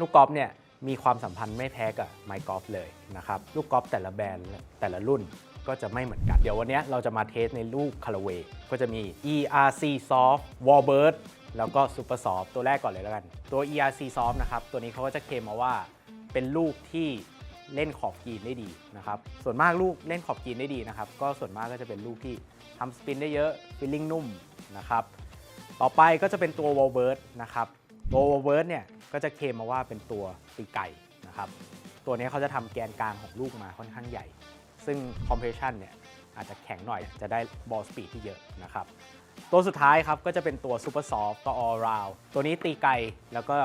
ลูกกอล์ฟเนี่ยมีความสัมพันธ์ไม่แพ้กับไมค์กอล์ฟเลยนะครับลูกกอล์ฟแต่ละแบรนด์แต่ละรุ่นก็จะไม่เหมือนกัน เดี๋ยววันนี้เราจะมาเทสในลูกคาราเวก็จะมี ERC Soft Warbird แล้วก็ Super Soft ตัวแรกก่อนเลยแล้วกัน ตัว ERC Soft นะครับ ตัวนี้เขาก็จะเคลมมาว่าเป็นลูกที่เล่นขอบกรีนได้ดีนะครับ ส่วนมากลูกเล่นขอบกรีนได้ดีนะครับ ก็ส่วนมากก็จะเป็นลูกที่ทำสปินได้เยอะฟีลลิ่งนุ่มนะครับ ต่อไปก็จะเป็นตัว w a l b i r d นะครับ ตัว w a l b i r d เนี่ยก็จะเคลมมาว่าเป็นตัวตีไก่นะครับ ตัวนี้เขาจะทำแกนกลางของลูกมาค่อนข้างใหญ่ ซึ่ง compression เนี่ยอาจจะแข็งหน่อยจะได้ ball speed ที่เยอะนะครับ ตัวสุดท้ายครับก็จะเป็นตัว super soft ตัว all round ตัวนี้ตีไกลแล้วก็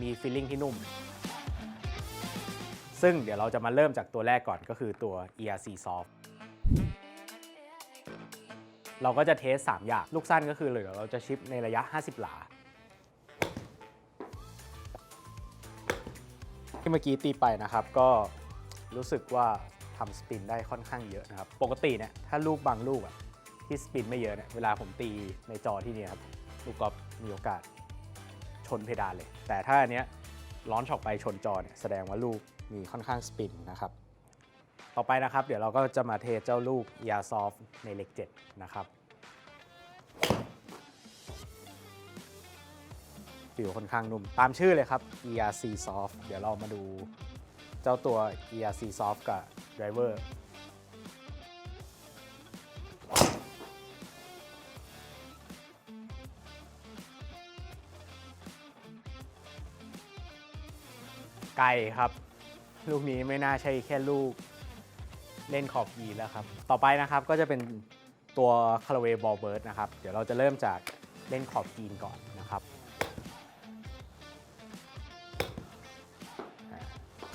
มี feeling ที่นุ่ม ซึ่งเดี๋ยวเราจะมาเริ่มจากตัวแรกก่อนก็คือตัว ERC soft เราก็จะเทส 3 อย่าง ลูกสั้นก็คือเหลือเราจะชิปในระยะ 50 หลา ที่เมื่อกี้ตีไปนะครับ ก็รู้สึกว่าทำสปินได้ค่อนข้างเยอะนะครับ ปกติเนี่ยถ้าลูกบางลูกอะที่สปินไม่เยอะเนี่ยเวลาผมตีในจอที่นี่ครับลูกกอล์ฟมีโอกาสชนเพดานเลย แต่ถ้าอันเนี้ยร้อนช็อปไปชนจอเนี่ยแสดงว่าลูกมีค่อนข้างสปินนะครับ ต่อไปนะครับ เดี๋ยวเราก็จะมาเทเจ้าลูก e a r Soft ในเล็ก7นะครับ ฟิลค่อนข้างนุ่ม ตามชื่อเลยครับ ERC Soft เดี๋ยวเรามาดูเจ้าตัว ERC Soft กับ Driver ไกลครับ ลูกนี้ไม่น่าใช่แค่ลูกเล่นขอบยีแล้วครับ ต่อไปนะครับก็จะเป็นตัว c a r a w a y Ball Bird นะครับ เดี๋ยวเราจะเริ่มจากเล่นขอบกีนก่อน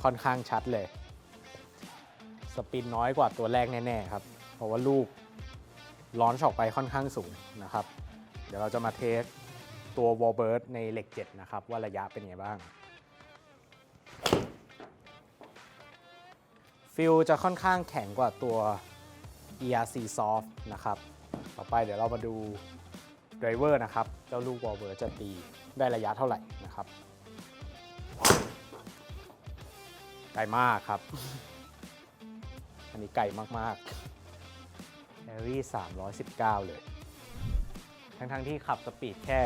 ค่อนข้างชัดเลย สปินน้อยกว่าตัวแรกแน่ๆครับ เพราะว่าลูกร้อนช็อกไปค่อนข้างสูงนะครับ เดี๋ยวเราจะมาเทสตัว w a l b i r d ในเหล็ก 7 นะครับ ว่าระยะเป็นไงบ้าง ฟิลจะค่อนข้างแข็งกว่าตัว ERC Soft นะครับ ต่อไปเดี๋ยวเรามาดู Driver นะครับ เจ้าลูก w a l b i r d จะตีได้ระยะเท่าไหร่นะครับ ไกลมากครับ อันนี้ไกลมากๆแอรี่319 เลย ทั้งๆที่ขับสปีดแค่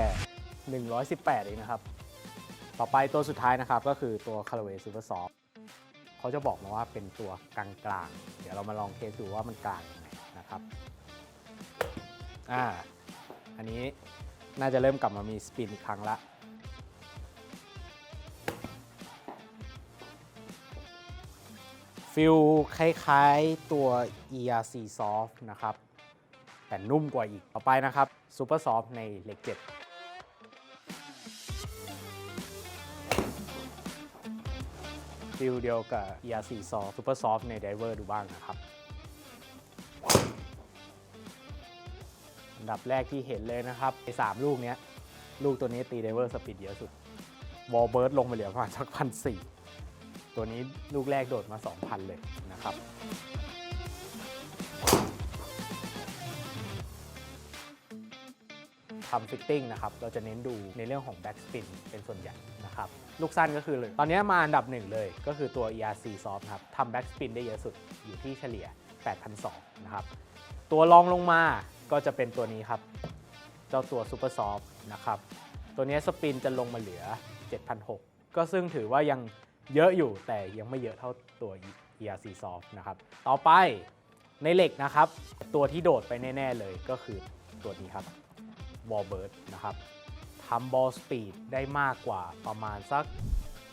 118 เองนะครับ ต่อไปตัวสุดท้ายนะครับ ก็คือตัว c a r a w a y Super Soft เขาจะบอกมาว่าเป็นตัวกลางๆ เดี๋ยวเรามาลองเทสดูว่ามันกลางยังไงนะครับ อ่า อันนี้น่าจะเริ่มกลับมามีสปินอีกครั้งละ ฟิลคล้ายๆตัว ERC Soft นะครับ แต่นุ่มกว่าอีกต่อไปนะครับ Super Soft ในเล็ก7ฟิลเดียวกับ ERC Soft Super Soft ใน Diver ดูบ้างนะครับอันดับแรกที่เห็นเลยนะครับไอ้สามลูกเนี้ย ลูกตัวนี้ตี Diver สปีดเยอะสุดวอลเบิร์ดลงไปเหลือประมาณสักพันสี่ ตัวนี้ลูกแรกโดดมา 2,000 เลยนะครับ ทำฟิตติ้งนะครับ เราจะเน้นดูในเรื่องของแบ็กสปินเป็นส่วนใหญ่นะครับ ลูกสั้นก็คือเลย ตอนนี้มาอันดับหนึ่งเลย ก็คือตัว ERC Soft ครับ ทำแบ็กสปินได้เยอะสุด อยู่ที่เฉลี่ย 8,200 นะครับ ตัวรองลงมาก็จะเป็นตัวนี้ครับ เจ้าตัว Super Soft นะครับ ตัวนี้สปินจะลงมาเหลือ 7,600 ก็ซึ่งถือว่ายัง เยอะอยู่แต่ยังไม่เยอะเท่าตัว ERC Soft นะครับ ต่อไปในเหล็กนะครับ ตัวที่โดดไปแน่ ๆ เลยก็คือตัวนี้ครับ w a l b i r d นะครับทำบอลสปีดได้มากกว่าประมาณสัก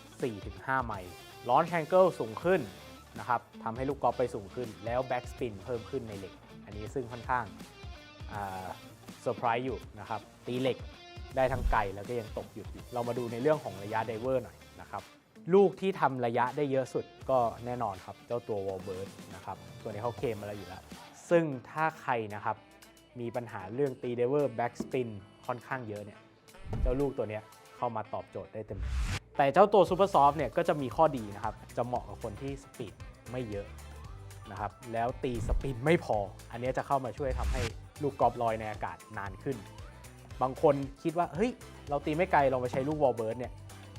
4-5 ไมล์ล้อนแองเกิลสูงขึ้นนะครับทำให้ลูกกอล์ฟไปสูงขึ้น แล้วแบ็กสปินเพิ่มขึ้นในเหล็ก อันนี้ซึ่งค่อนข้างเซอร์ไพรส์อยู่นะครับ ตีเหล็กได้ทั้งไกลแล้วก็ยังตกหยุดอยู่ เรามาดูในเรื่องของระยะไดเวอร์หน่อยนะครับ ลูกที่ทำระยะได้เยอะสุดก็แน่นอนครับ เจ้าตัว w a l b i r d นะครับ ตัวนี้เขาเคมมาแล้วอยู่แล้ว ซึ่งถ้าใครนะครับ มีปัญหาเรื่องตีเดเวอร์แบ็กสปินค่อนข้างเยอะเนี่ย เจ้าลูกตัวเนี้ยเข้ามาตอบโจทย์ได้เต็ม แต่เจ้าตัว Super Soft เนี่ยก็จะมีข้อดีนะครับ จะเหมาะกับคนที่สปีดไม่เยอะนะครับ แล้วตีสปินไม่พอ อันนี้จะเข้ามาช่วยทำให้ลูกกอล์ฟลอยในอากาศนานขึ้น บางคนคิดว่าเฮ้ยเราตีไม่ไกลลองไปใช้ลูกวอลเบิร์ดเนี่ย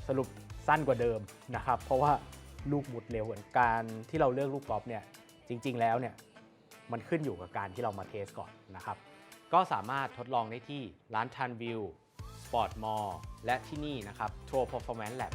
สรุป สั้นกว่าเดิมนะครับ เพราะว่าลูกหมุดเร็วเหมือนการที่เราเลือกลูกกอล์ฟเนี่ยจริง ๆ แล้วเนี่ยมันขึ้นอยู่กับการที่เรามาเทสก่อนนะครับ ก็สามารถทดลองได้ที่ร้านทันวิวสปอร์ตมอลและที่นี่นะครับ Tro Performance Lab